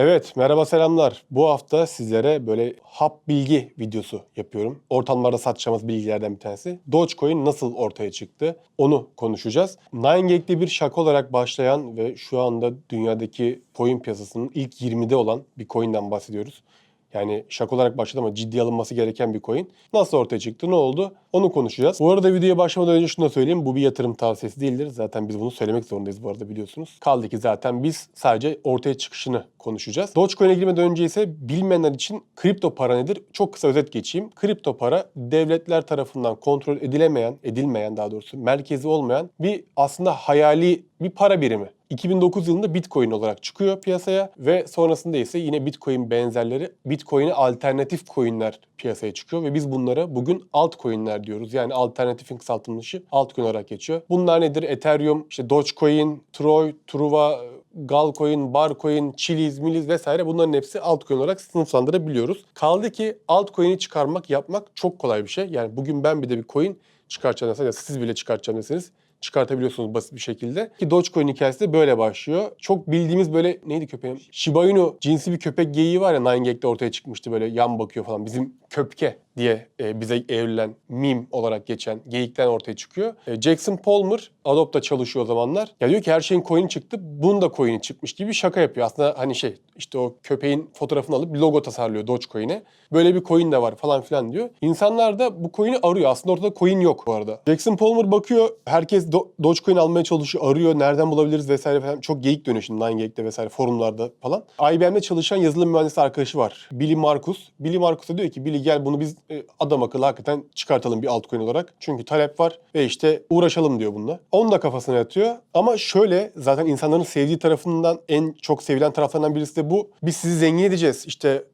Evet, merhaba selamlar. Bu hafta sizlere böyle hap bilgi videosu yapıyorum. Ortamlarda satacağımız bilgilerden bir tanesi. Dogecoin nasıl ortaya çıktı? Onu konuşacağız. 9gags'de bir şaka olarak başlayan ve şu anda dünyadaki coin piyasasının ilk 20'de olan bir coin'den bahsediyoruz. Yani şaka olarak başladı ama ciddi alınması gereken bir coin. Nasıl ortaya çıktı, ne oldu? Onu konuşacağız. Bu arada videoya başlamadan önce şunu da söyleyeyim. Bu bir yatırım tavsiyesi değildir. Zaten biz bunu söylemek zorundayız bu arada biliyorsunuz. Kaldı ki zaten biz sadece ortaya çıkışını konuşacağız. Dogecoin'e girmeden önce ise bilmeyenler için kripto para nedir? Çok kısa özet geçeyim. Kripto para devletler tarafından kontrol edilemeyen, edilmeyen daha doğrusu merkezi olmayan bir aslında hayali bir para birimi. 2009 yılında Bitcoin olarak çıkıyor piyasaya ve sonrasında ise yine Bitcoin benzerleri Bitcoin'e alternatif coinler piyasaya çıkıyor ve biz bunlara bugün altcoin'ler diyoruz. Yani alternatifin kısaltılmışı altcoin olarak geçiyor. Bunlar nedir? Ethereum, işte Dogecoin, Troy, Truva, Galcoin, Barcoin, Chiliz, Miliz vesaire bunların hepsi altcoin olarak sınıflandırabiliyoruz. Kaldı ki altcoin'i çıkarmak, yapmak çok kolay bir şey. Yani bugün ben bir de bir coin çıkartacağım ya siz bile çıkartacağım çıkartabiliyorsunuz basit bir şekilde. Ki Dogecoin hikayesi de böyle başlıyor. Çok bildiğimiz böyle neydi köpeğin? Shiba Inu cinsi bir köpek geyiği var ya 9gag'de ortaya çıkmıştı böyle yan bakıyor falan. Bizim köpke diye e, bize evrilen meme olarak geçen geyikten ortaya çıkıyor. E, Jackson Palmer Adobe'da çalışıyor o zamanlar. Ya diyor ki her şeyin coin'i çıktı. Bunun da coin'i çıkmış gibi bir şaka yapıyor. Aslında hani şey işte o köpeğin fotoğrafını alıp bir logo tasarlıyor Dogecoin'e. Böyle bir coin de var falan filan diyor. İnsanlar da bu coin'i arıyor. Aslında ortada coin yok bu arada. Jackson Palmer bakıyor. Herkes Do- Dogecoin almaya çalışıyor. Arıyor. Nereden bulabiliriz vesaire falan. Çok geyik dönüyor şimdi 9gag'de vesaire forumlarda falan. IBM'de çalışan yazılım mühendisi arkadaşı var. Billy Marcus. Billy Marcus da diyor ki Billy gel bunu biz e, adam akıllı hakikaten çıkartalım bir altcoin olarak. Çünkü talep var ve işte uğraşalım diyor bununla. Onun da kafasına yatıyor. Ama şöyle zaten insanların sevdiği tarafından en çok sevilen taraflarından birisi de bu. Biz sizi zengin edeceğiz. İşte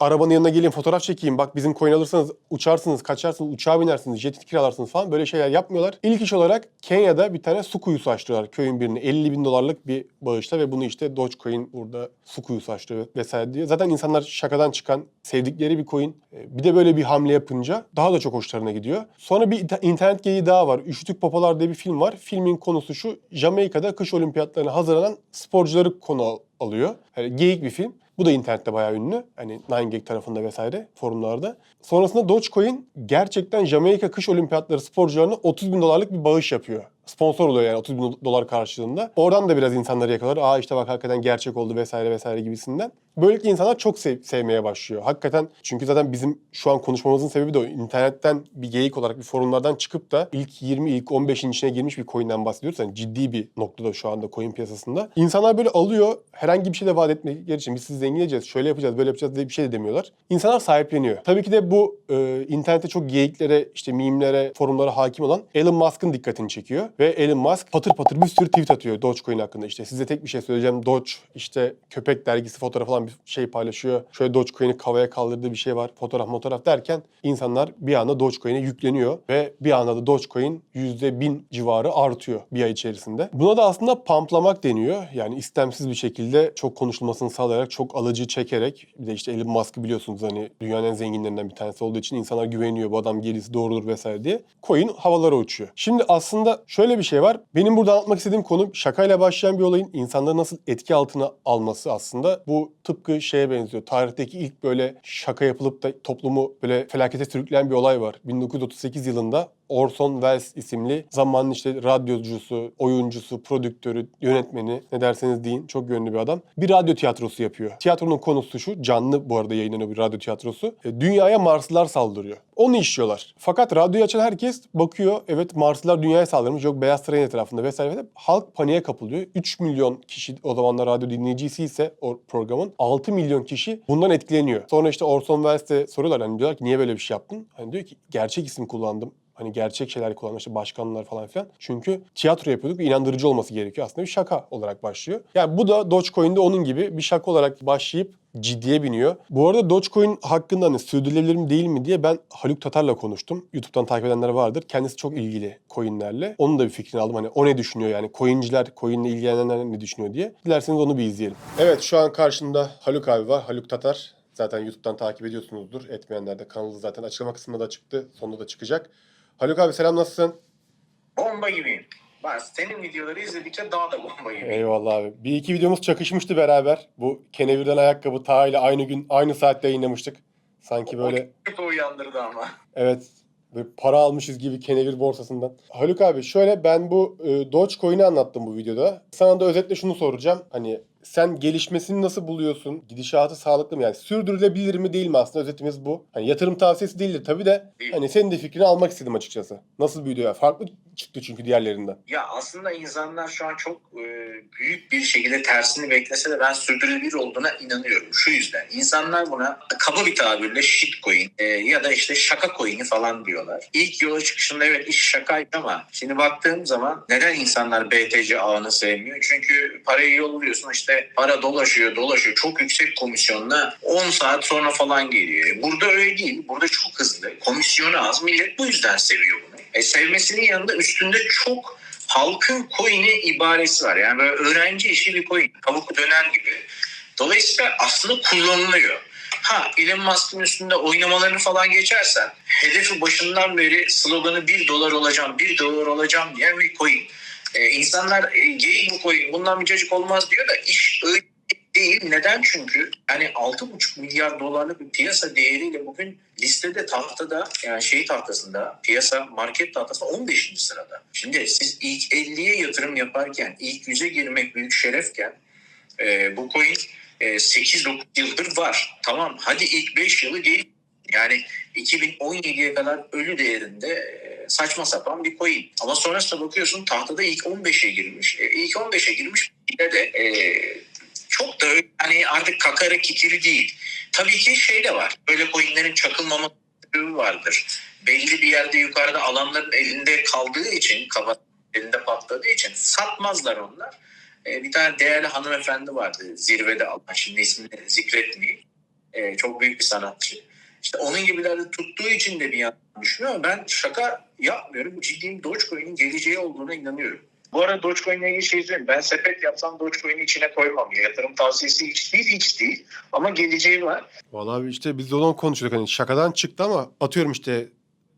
arabanın yanına gelin fotoğraf çekeyim. Bak bizim coin alırsanız uçarsınız, kaçarsınız, uçağa binersiniz, jet kiralarsınız falan böyle şeyler yapmıyorlar. İlk iş olarak Kenya'da bir tane su kuyusu açtılar köyün birine. 50 bin dolarlık bir bağışla ve bunu işte Dogecoin burada su kuyusu açtı vesaire diye. Zaten insanlar şakadan çıkan sevdikleri bir coin. E, Bir de böyle bir hamle yapınca daha da çok hoşlarına gidiyor. Sonra bir internet geyiği daha var. Üşütük Popolar diye bir film var. Filmin konusu şu. Jamaika'da kış olimpiyatlarına hazırlanan sporcuları konu al- alıyor. Yani geyik bir film. Bu da internette bayağı ünlü. Hani 9gag tarafında vesaire forumlarda. Sonrasında Dogecoin gerçekten Jamaika kış olimpiyatları sporcularına 30 bin dolarlık bir bağış yapıyor. Sponsor oluyor yani 30 bin dolar karşılığında. Oradan da biraz insanları yakalar. Aa işte bak hakikaten gerçek oldu vesaire vesaire gibisinden. Böylelikle insanlar çok sev- sevmeye başlıyor. Hakikaten çünkü zaten bizim şu an konuşmamızın sebebi de o. İnternetten bir geyik olarak bir forumlardan çıkıp da ilk 20, ilk 15'in içine girmiş bir coin'den bahsediyoruz. Yani ciddi bir noktada şu anda coin piyasasında. İnsanlar böyle alıyor. Herhangi bir şey de vaat etmekleri için biz sizi zengin edeceğiz, şöyle yapacağız, böyle yapacağız diye bir şey de demiyorlar. İnsanlar sahipleniyor. Tabii ki de bu e, internette çok geyiklere, işte mimlere, forumlara hakim olan Elon Musk'ın dikkatini çekiyor. Ve Elon Musk patır patır bir sürü tweet atıyor Dogecoin hakkında. İşte size tek bir şey söyleyeceğim. Doge işte köpek dergisi fotoğrafı falan bir şey paylaşıyor. Şöyle Dogecoin'i havaya kaldırdığı bir şey var. Fotoğraf fotoğraf derken insanlar bir anda Dogecoin'e yükleniyor. Ve bir anda da Dogecoin %1000 civarı artıyor bir ay içerisinde. Buna da aslında pamplamak deniyor. Yani istemsiz bir şekilde çok konuşulmasını sağlayarak, çok alıcı çekerek. Bir de işte Elon Musk'ı biliyorsunuz hani dünyanın en zenginlerinden bir tanesi olduğu için insanlar güveniyor. Bu adam gerisi doğrudur vesaire diye. Coin havalara uçuyor. Şimdi aslında şöyle bir şey var. Benim burada anlatmak istediğim konu şakayla başlayan bir olayın insanları nasıl etki altına alması aslında. Bu tıpkı şeye benziyor. Tarihteki ilk böyle şaka yapılıp da toplumu böyle felakete sürükleyen bir olay var. 1938 yılında Orson Welles isimli zamanın işte radyocusu, oyuncusu, prodüktörü, yönetmeni ne derseniz deyin çok yönlü bir adam. Bir radyo tiyatrosu yapıyor. Tiyatronun konusu şu, canlı bu arada yayınlanıyor bir radyo tiyatrosu. E, Dünyaya Marslılar saldırıyor. Onu işliyorlar. Fakat radyoyu açan herkes bakıyor evet Marslılar dünyaya saldırmış yok Beyaz Saray'ın etrafında vesaire. Halk paniğe kapılıyor. 3 milyon kişi o zamanlar radyo dinleyicisi ise o programın 6 milyon kişi bundan etkileniyor. Sonra işte Orson Welles'e soruyorlar hani diyorlar ki niye böyle bir şey yaptın? Hani diyor ki gerçek isim kullandım. Hani gerçek şeyler kullanmış işte başkanlar falan filan. Çünkü tiyatro yapıyorduk inandırıcı olması gerekiyor. Aslında bir şaka olarak başlıyor. Yani bu da Dogecoin'de onun gibi bir şaka olarak başlayıp ciddiye biniyor. Bu arada Dogecoin hakkında hani sürdürülebilir mi değil mi diye ben Haluk Tatar'la konuştum. YouTube'dan takip edenler vardır. Kendisi çok ilgili coinlerle. Onun da bir fikrini aldım. Hani o ne düşünüyor yani coinciler, coinle ilgilenenler ne düşünüyor diye. Dilerseniz onu bir izleyelim. Evet şu an karşımda Haluk abi var. Haluk Tatar. Zaten YouTube'dan takip ediyorsunuzdur. Etmeyenler de kanalı zaten açıklama kısmında da çıktı. Sonunda da çıkacak. Haluk abi selam nasılsın? Bomba gibiyim. Ben senin videoları izledikçe daha da bomba gibi. Eyvallah abi. Bir iki videomuz çakışmıştı beraber. Bu Kenevir'den ayakkabı Ta ile aynı gün aynı saatte yayınlamıştık. Sanki böyle Çok uyandırdı ama. evet böyle para almışız gibi Kenevir borsasından. Haluk abi şöyle ben bu e, Dogecoin'i anlattım bu videoda. Sana da özetle şunu soracağım. Hani sen gelişmesini nasıl buluyorsun? Gidişatı sağlıklı mı? Yani sürdürülebilir mi değil mi aslında özetimiz bu. Hani yatırım tavsiyesi değildir tabii de hani senin de fikrini almak istedim açıkçası. Nasıl video ya? Farklı çıktı çünkü diğerlerinden. Ya aslında insanlar şu an çok e, büyük bir şekilde tersini beklese de ben sürdürülebilir olduğuna inanıyorum. Şu yüzden insanlar buna kaba bir tabirle shitcoin e, ya da işte şaka coin'i falan diyorlar. İlk yola çıkışında evet iş şakaydı ama şimdi baktığım zaman neden insanlar BTC ağını sevmiyor? Çünkü parayı yolluyorsun işte para dolaşıyor dolaşıyor çok yüksek komisyonla 10 saat sonra falan geliyor. Burada öyle değil. Burada çok hızlı. Komisyonu az. Millet bu yüzden seviyor bunu. E, sevmesinin yanında üstünde çok halkın coin'i ibaresi var. Yani böyle öğrenci işi bir coin. Tavuk döner gibi. Dolayısıyla aslında kullanılıyor. Ha Elon Musk'ın üstünde oynamalarını falan geçersen hedefi başından beri sloganı 1 dolar olacağım, 1 dolar olacağım diyen bir coin. Ee, insanlar e, geyik coin bundan bir cacık olmaz diyor da iş öyle değil. Neden? Çünkü yani 6,5 milyar dolarlık bir piyasa değeriyle bugün listede tahtada yani şey tahtasında piyasa market tahtasında 15. sırada. Şimdi siz ilk 50'ye yatırım yaparken ilk 100'e girmek büyük şerefken e, bu coin e, 8-9 yıldır var. Tamam hadi ilk 5 yılı değil. Yani 2017'ye kadar ölü değerinde e, saçma sapan bir coin. Ama sonrasında bakıyorsun tahtada ilk 15'e girmiş. E, ilk 15'e girmiş bir de e, çok da hani artık kakara kikiri değil. Tabii ki şey de var. Böyle coinlerin çakılmama sebebi vardır. Belli bir yerde yukarıda alanların elinde kaldığı için, kafa elinde patladığı için satmazlar onlar. E, bir tane değerli hanımefendi vardı zirvede alan. Şimdi ismini zikretmeyeyim. E, çok büyük bir sanatçı. İşte onun gibilerde tuttuğu için de bir yandan düşünüyor ama ben şaka yapmıyorum. Ciddiyim Dogecoin'in geleceği olduğuna inanıyorum. Bu arada Dogecoin'le ilgili şey söyleyeyim. Ben sepet yapsam Dogecoin'i içine koymam. Ya. Yatırım tavsiyesi hiç değil, hiç değil. Ama geleceği var. Vallahi işte biz de olan konuşuyorduk hani şakadan çıktı ama atıyorum işte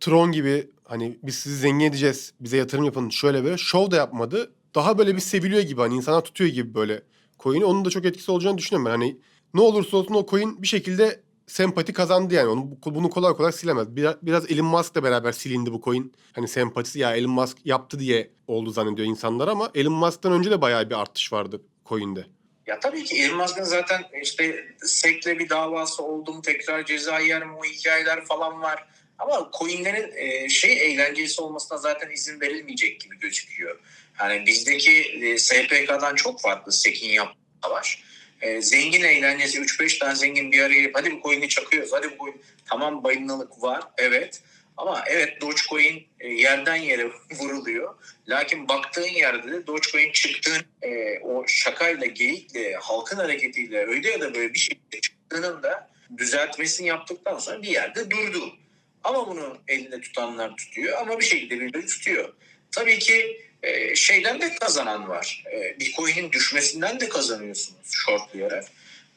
Tron gibi hani biz sizi zengin edeceğiz bize yatırım yapın şöyle böyle şov da yapmadı. Daha böyle bir seviliyor gibi hani insanlar tutuyor gibi böyle coin'i onun da çok etkisi olacağını düşünüyorum ben. Hani ne olursa olsun o coin bir şekilde sempati kazandı yani. Onu, bunu kolay kolay silemez. Biraz, biraz Elon Musk'la beraber silindi bu coin. Hani sempatisi ya Elon Musk yaptı diye oldu zannediyor insanlar ama Elon Musk'tan önce de bayağı bir artış vardı coin'de. Ya tabii ki Elon Musk'ın zaten işte SEC'le bir davası oldu mu tekrar ceza yer mi o hikayeler falan var. Ama coinlerin e, şey eğlencesi olmasına zaten izin verilmeyecek gibi gözüküyor. Yani bizdeki e, SPK'dan çok farklı SEC'in yaptığı savaş. E, zengin eğlencesi 3-5 tane zengin bir araya gelip hadi bu coin'i çakıyoruz hadi bu coin. Tamam bayınlılık var evet. Ama evet Dogecoin e, yerden yere vuruluyor. Lakin baktığın yerde de Dogecoin çıktığın e, o şakayla, geyikle, halkın hareketiyle öyle ya da böyle bir şekilde çıktığının da düzeltmesini yaptıktan sonra bir yerde durdu. Ama bunu elinde tutanlar tutuyor ama bir şekilde birileri tutuyor. Tabii ki e, şeyden de kazanan var. E, Bitcoin'in düşmesinden de kazanıyorsunuz shortlayarak.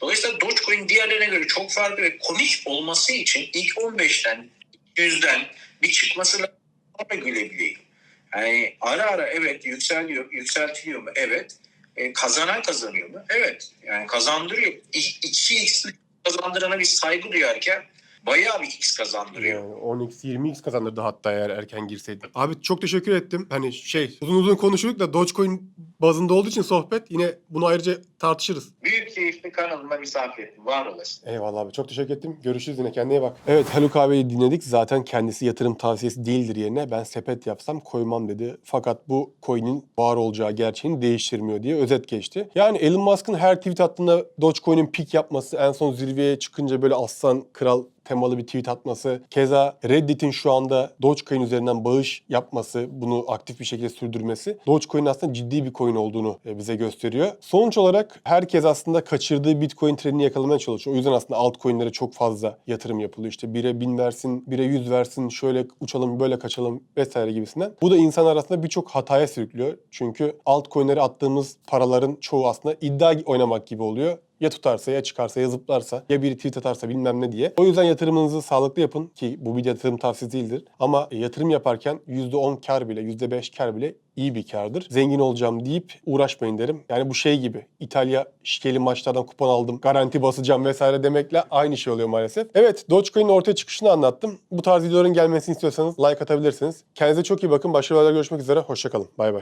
Dolayısıyla Dogecoin diğerlerine göre çok farklı ve komik olması için ilk 15'ten, 100'den bir çıkması lazım sonra gülebileyim. Yani ara ara evet yükseliyor, yükseltiliyor mu? Evet. E, kazanan kazanıyor mu? Evet. Yani kazandırıyor. 2x kazandırana bir saygı duyarken bayağı bir x kazandırıyor. Yani 10x 20x kazandırdı hatta eğer erken girseydi. Abi çok teşekkür ettim. Hani şey uzun uzun konuşuyorduk da Dogecoin bazında olduğu için sohbet yine bunu ayrıca tartışırız. Büyük keyifli kanalıma misafir ettim. Var olasın. Eyvallah abi çok teşekkür ettim. Görüşürüz yine kendine iyi bak. Evet Haluk abiyi dinledik. Zaten kendisi yatırım tavsiyesi değildir yerine ben sepet yapsam koymam dedi. Fakat bu coin'in var olacağı gerçeğini değiştirmiyor diye özet geçti. Yani Elon Musk'ın her tweet attığında Dogecoin'in pik yapması en son zirveye çıkınca böyle aslan kral temalı bir tweet atması. Keza Reddit'in şu anda Dogecoin üzerinden bağış yapması, bunu aktif bir şekilde sürdürmesi Dogecoin aslında ciddi bir coin olduğunu e, bize gösteriyor. Sonuç olarak herkes aslında kaçırdığı Bitcoin trendini yakalamaya çalışıyor. O yüzden aslında altcoin'lere çok fazla yatırım yapılıyor. İşte bire bin versin, bire yüz versin, şöyle uçalım, böyle kaçalım vesaire gibisinden. Bu da insan arasında birçok hataya sürüklüyor. Çünkü altcoin'lere attığımız paraların çoğu aslında iddia oynamak gibi oluyor Ya tutarsa ya çıkarsa ya zıplarsa ya biri tweet atarsa bilmem ne diye. O yüzden yatırımınızı sağlıklı yapın ki bu bir yatırım tavsiyesi değildir. Ama e, yatırım yaparken %10 kar bile %5 kar bile iyi bir kardır. Zengin olacağım deyip uğraşmayın derim. Yani bu şey gibi İtalya şikeli maçlardan kupon aldım, garanti basacağım vesaire demekle aynı şey oluyor maalesef. Evet Dogecoin'in ortaya çıkışını anlattım. Bu tarz videoların gelmesini istiyorsanız like atabilirsiniz. Kendinize çok iyi bakın. Başka videolarda görüşmek üzere. Hoşçakalın. Bay bay.